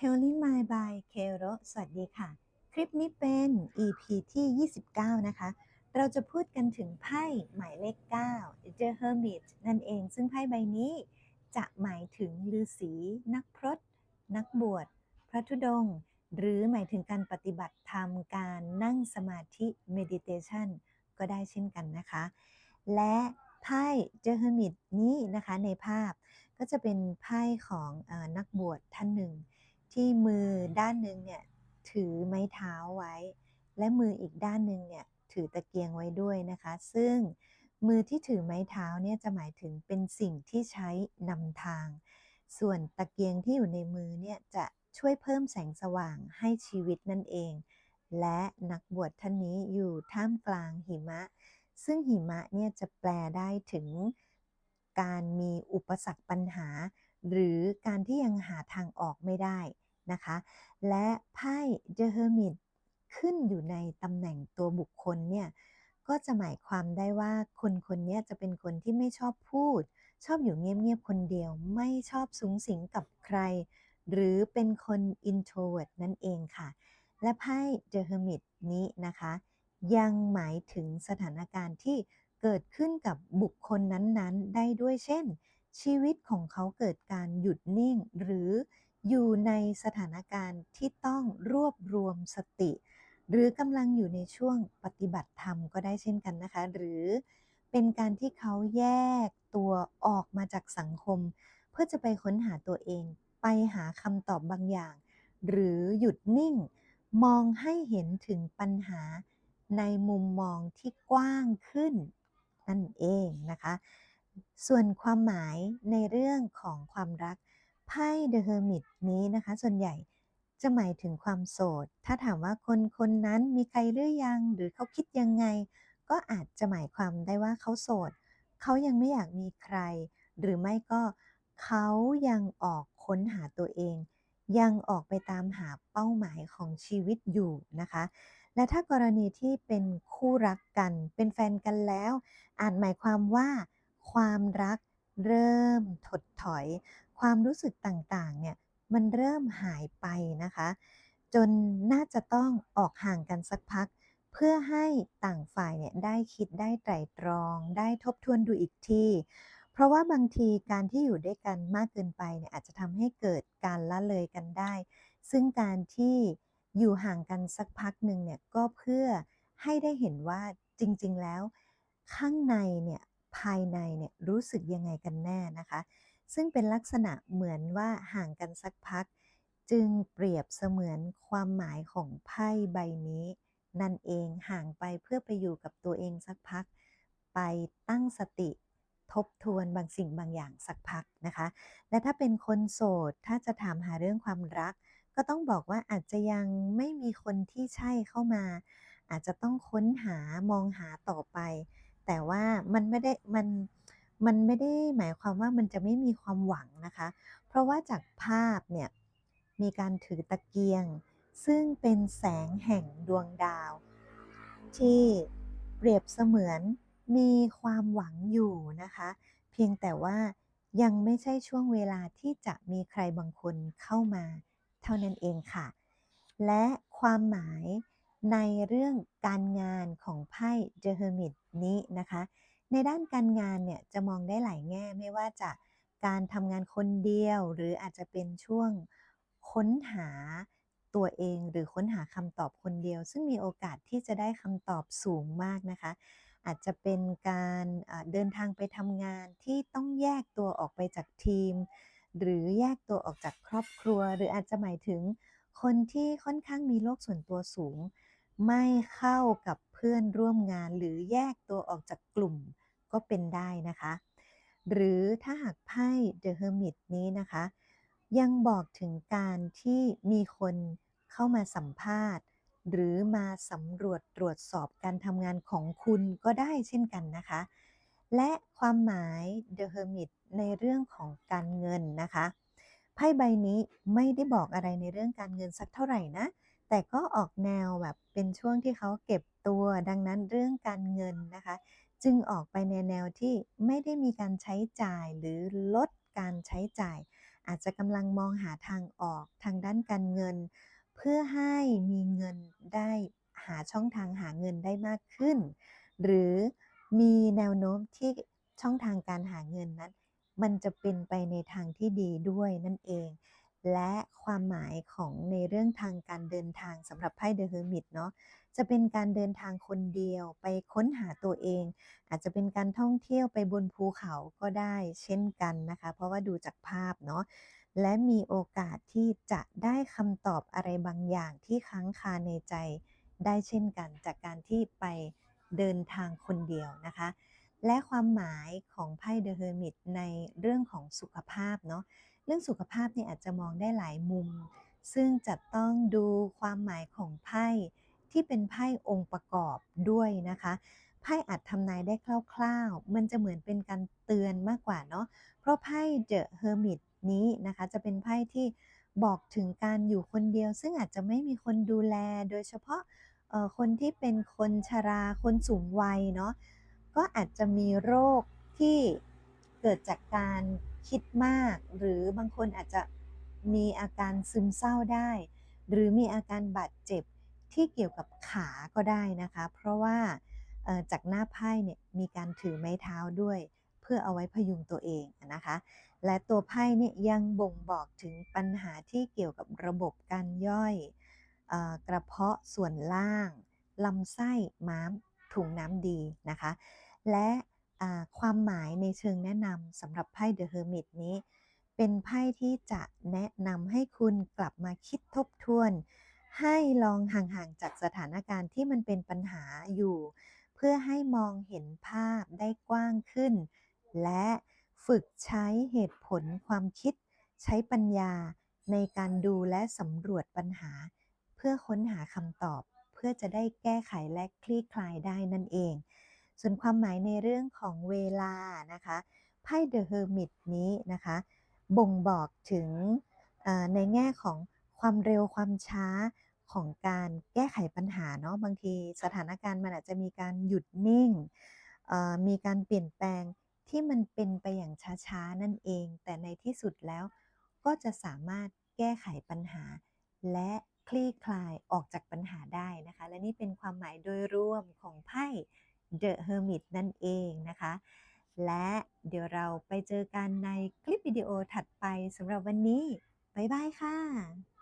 Healing Mind by Kero สวัสดีค่ะ คลิปนี้เป็น EP ที่ 29 นะคะ เราจะพูดกันถึงไพ่หมายเลข 9 The Hermit นั่นเอง ซึ่งไพ่ใบนี้จะหมายถึงฤาษีนักพรต นักบวช พระธุดงค์ หรือหมายถึงการปฏิบัติธรรม การนั่งสมาธิ meditation ก็ได้เช่นกันนะคะ และไพ่ The Hermit นี้นะคะในภาพก็จะเป็นไพ่ของอนักบวชท่านหนึ่ง ที่มือด้านหนึ่งเนี่ยถือไม้เท้าไว้ และมืออีกด้านหนึ่งเนี่ยถือตะเกียงไว้ด้วยนะคะ ซึ่งมือที่ถือไม้เท้าเนี่ยจะหมายถึงเป็นสิ่งที่ใช้นำทาง ส่วนตะเกียงที่อยู่ในมือเนี่ยจะช่วยเพิ่มแสงสว่างให้ชีวิตนั่นเอง และนักบวชท่านนี้อยู่ท่ามกลางหิมะ ซึ่งหิมะเนี่ยจะแปลได้ถึงการมีอุปสรรคปัญหา หรือการที่ยังหาทางออกไม่ได้นะคะ และไพ่ The Hermit ขึ้นอยู่ในตำแหน่งตัวบุคคลเนี่ยก็จะหมายความได้ว่าคนคนนี้จะเป็นคนที่ไม่ชอบพูด ชอบอยู่เงียบๆคนเดียว ไม่ชอบสูงสิงกับใคร หรือเป็นคน introvert นั่นเองค่ะ และไพ่ The Hermit นี้นะคะ ยังหมายถึงสถานการณ์ที่เกิดขึ้นกับบุคคลนั้นๆ ได้ด้วยเช่น ชีวิตของเขาเกิดการหยุดนิ่ง หรืออยู่ในสถานการณ์ที่ต้องรวบรวมสติ หรือกำลังอยู่ในช่วงปฏิบัติธรรมก็ได้เช่นกันนะคะ หรือเป็นการที่เขาแยกตัวออกมาจากสังคม เพื่อจะไปค้นหาตัวเอง ไปหาคำตอบบางอย่าง หรือหยุดนิ่ง มองให้เห็นถึงปัญหาในมุมมองที่กว้างขึ้นนั่นเองนะคะ ส่วนความหมายในเรื่องของความรักไพ่ The Hermit นี้นะคะ ส่วนใหญ่จะหมายถึงความโสด ถ้าถามว่าคนคนนั้นมีใครหรือยัง หรือเขาคิดยังไง ก็อาจจะหมายความได้ว่าเขาโสด เขายังไม่อยากมีใคร หรือไม่ก็เขายังออกค้นหาตัวเอง ยังออกไปตามหาเป้าหมายของชีวิตอยู่นะคะ และถ้ากรณีที่เป็นคู่รักกัน เป็นแฟนกันแล้ว อาจหมายความว่า ความรักเริ่มถดถอย ความรู้สึกต่างๆ เนี่ย มันเริ่มหายไปนะคะ จนน่าจะต้องออกห่างกันสักพัก เพื่อให้ต่างฝ่ายเนี่ยได้คิดได้ไตร่ตรอง ได้ทบทวนดูอีกทีเพราะว่าบางทีการที่อยู่ด้วยกันมากเกินไปเนี่ยอาจจะทำให้เกิดการละเลยกันได้ ซึ่งการที่อยู่ห่างกันสักพักหนึ่งเนี่ยก็เพื่อให้ได้เห็นว่าจริง ๆ แล้ว ข้างในเนี่ย ภายในเนี่ยรู้สึกยังไงกันแน่นะคะ ซึ่งเป็นลักษณะเหมือนว่าห่างกันสักพัก จึงเปรียบเสมือนความหมายของไพ่ใบนี้ นั่นเองห่างไปเพื่อไปอยู่กับตัวเองสักพัก ไปตั้งสติทบทวนบางสิ่งบางอย่างสักพักนะคะ และถ้าเป็นคนโสด ถ้าจะถามหาเรื่องความรัก ก็ต้องบอกว่าอาจจะยังไม่มีคนที่ใช่เข้ามา อาจจะต้องค้นหามองหาต่อไป แต่ว่ามันไม่ได้มันมันไม่ได้หมายความว่ามันจะไม่มีความหวังนะคะ เพราะว่าจากภาพเนี่ยมีการถือตะเกียง ซึ่งเป็นแสงแห่งดวงดาว ที่เปรียบเสมือนมีความหวังอยู่นะคะ เพียงแต่ว่ายังไม่ใช่ช่วงเวลาที่จะมีใครบางคนเข้ามาเท่านั้นเองค่ะ และความหมายในเรื่องการงานของไพ่ The Hermit นี้นะคะ ในด้านการงานเนี่ยจะมองได้หลายแง่ไม่ว่าจะการทำงานคนเดียว หรืออาจจะเป็นช่วงค้นหาตัวเองหรือค้นหาคำตอบคนเดียว ซึ่งมีโอกาสที่จะได้คำตอบสูงมากนะคะ อาจจะเป็นการเดินทางไปทำงานที่ต้องแยกตัวออกไปจากทีม หรือแยกตัวออกจากครอบครัว หรืออาจจะหมายถึงคนที่ค่อนข้างมีโลกส่วนตัวสูง ไม่เข้ากับ เพื่อนร่วมงานหรือแยกตัวออกจากกลุ่มก็เป็นได้นะคะ หรือถ้าหากไพ่ The Hermit นี้นะคะ ยังบอกถึงการที่มีคนเข้ามาสัมภาษณ์ หรือมาสำรวจตรวจสอบการทำงานของคุณก็ได้เช่นกันนะคะ และความหมาย The Hermit ในเรื่องของการเงินนะคะไพ่ใบนี้ไม่ได้บอกอะไรในเรื่องการเงินสักเท่าไหร่นะ แต่ก็ออกแนวแบบเป็นช่วงที่เขาเก็บตัว ดังนั้นเรื่องการเงินนะคะ จึงออกไปในแนวที่ไม่ได้มีการใช้จ่ายหรือลดการใช้จ่าย อาจจะกำลังมองหาทางออกทางด้านการเงิน เพื่อให้มีเงินได้หาช่องทางหาเงินได้มากขึ้น หรือมีแนวโน้มที่ช่องทางการหาเงินนั้น มันจะเป็นไปในทางที่ดีด้วยนั่นเอง และความหมายของในเรื่องทางการเดินทางสำหรับไพ่ The Hermit เนาะจะเป็นการเดินทางคนเดียวไปค้นหาตัวเอง อาจจะเป็นการท่องเที่ยวไปบนภูเขาก็ได้เช่นกันนะคะ เพราะว่าดูจากภาพเนาะและมีโอกาสที่จะได้คำตอบอะไรบางอย่างที่ค้างคาในใจได้เช่นกัน จากการที่ไปเดินทางคนเดียวนะคะ และความหมายของไพ่ The Hermit ในเรื่องของสุขภาพเนาะ เรื่องสุขภาพเนี่ยอาจจะมองได้หลายมุม ซึ่งจะต้องดูความหมายของไพ่ที่เป็นไพ่องค์ประกอบด้วยนะคะไพ่อาจทำนายได้คร่าวๆ มันจะเหมือนเป็นการเตือนมากกว่าเนาะเพราะไพ่ The Hermit นี้นะคะจะเป็นไพ่ที่บอกถึงการอยู่คนเดียว ซึ่งอาจจะไม่มีคนดูแลโดยเฉพาะคนที่เป็นคนชราคนสูงวัยเนาะก็อาจจะมีโรคที่เกิดจากการ คิดมาก หรือบางคนอาจจะมีอาการซึมเศร้าได้ หรือมีอาการบาดเจ็บที่เกี่ยวกับขาก็ได้นะคะ เพราะว่าจากหน้าไพ่เนี่ยมีการถือไม้เท้าด้วย เพื่อเอาไว้พยุงตัวเองนะคะ และตัวไพ่เนี่ยยังบ่งบอกถึงปัญหาที่เกี่ยวกับระบบการย่อยอกระเพาะส่วนล่างลำไส้ม้ามถุงน้ำดีนะคะ และ ความหมายในเชิงแนะนำสำหรับไพ่ The Hermit นี้ เป็นไพ่ที่จะแนะนำให้คุณกลับมาคิดทบทวน ให้ลองห่างๆจากสถานการณ์ที่มันเป็นปัญหาอยู่ เพื่อให้มองเห็นภาพได้กว้างขึ้น และฝึกใช้เหตุผลความคิด ใช้ปัญญาในการดูและสำรวจปัญหา เพื่อค้นหาคำตอบ เพื่อจะได้แก้ไขและคลี่คลายได้นั่นเอง ส่วนความหมายในเรื่องของเวลานะคะไพ่ The Hermit นี้นะคะ บ่งบอกถึงในแง่ของความเร็วความช้าของการแก้ไขปัญหาเนาะบางทีสถานการณ์มันอาจจะมีการหยุดนิ่ง มีการเปลี่ยนแปลงที่มันเป็นไปอย่างช้าๆ นั่นเอง แต่ในที่สุดแล้วก็จะสามารถแก้ไขปัญหา และคลี่คลายออกจากปัญหาได้นะคะ และนี่เป็นความหมายโดยรวมของไพ่ The Hermit นั่นเองนะคะ และเดี๋ยวเราไปเจอกันในคลิปวิดีโอถัดไปสำหรับวันนี้ บ๊ายบายค่ะ